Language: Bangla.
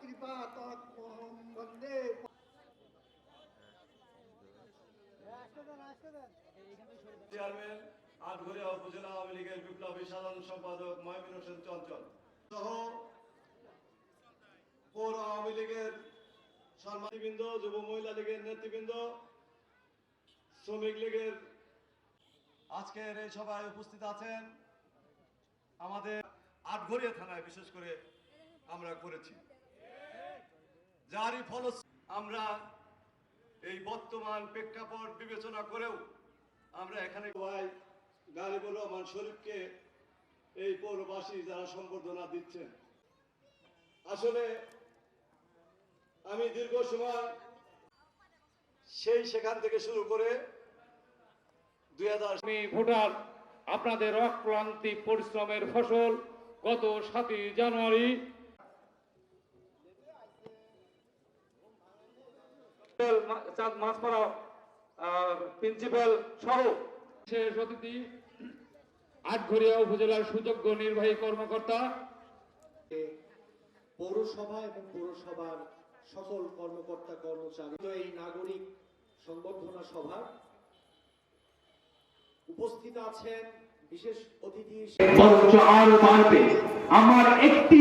কৃপা তৎমহম বন্দে চেয়ারম্যান আটঘরিয়া উপজেলা আওয়ামী লীগের বিপ্লবী সাধারণ সম্পাদক হোসেন চঞ্চল সহ পৌর আওয়ামী লীগের সম্মানীবৃন্দ, যুব মহিলা লীগের নেতৃবৃন্দ, শ্রমিক লীগের আজকের এই সভায় উপস্থিত আছেন আমাদের আটঘরিয়া থানায় বিশেষ করে আমরা করেছি। যারই ফল আমরা এই বর্তমান প্রেক্ষাপট বিবেচনা করেও আমরা এখানে গালিবুর রহমান শরীফকে এই পৌরবাসী যারা সম্বর্ধনা দিচ্ছেন। আসলে আমি দীর্ঘ সময় সেই সেখান থেকে শুরু করে দুই হাজার ভোটার, আপনাদের অক্লান্তি পরিশ্রমের ফসল গত সাতই জানুয়ারি চাঁদ মাছপাড়া প্রিন্সিপাল সহ। শেষ অতিথি আটঘরিয়া উপজেলার সুযোগ্য নির্বাহী কর্মকর্তা। পৌরসভা এবং পৌরসভার সকল কর্মকর্তা কর্মচারী এই নাগরিক সংবর্ধনা সভা। উপস্থিত আছেন বিশেষ অতিথি আরও বাড়বে। আমার একটি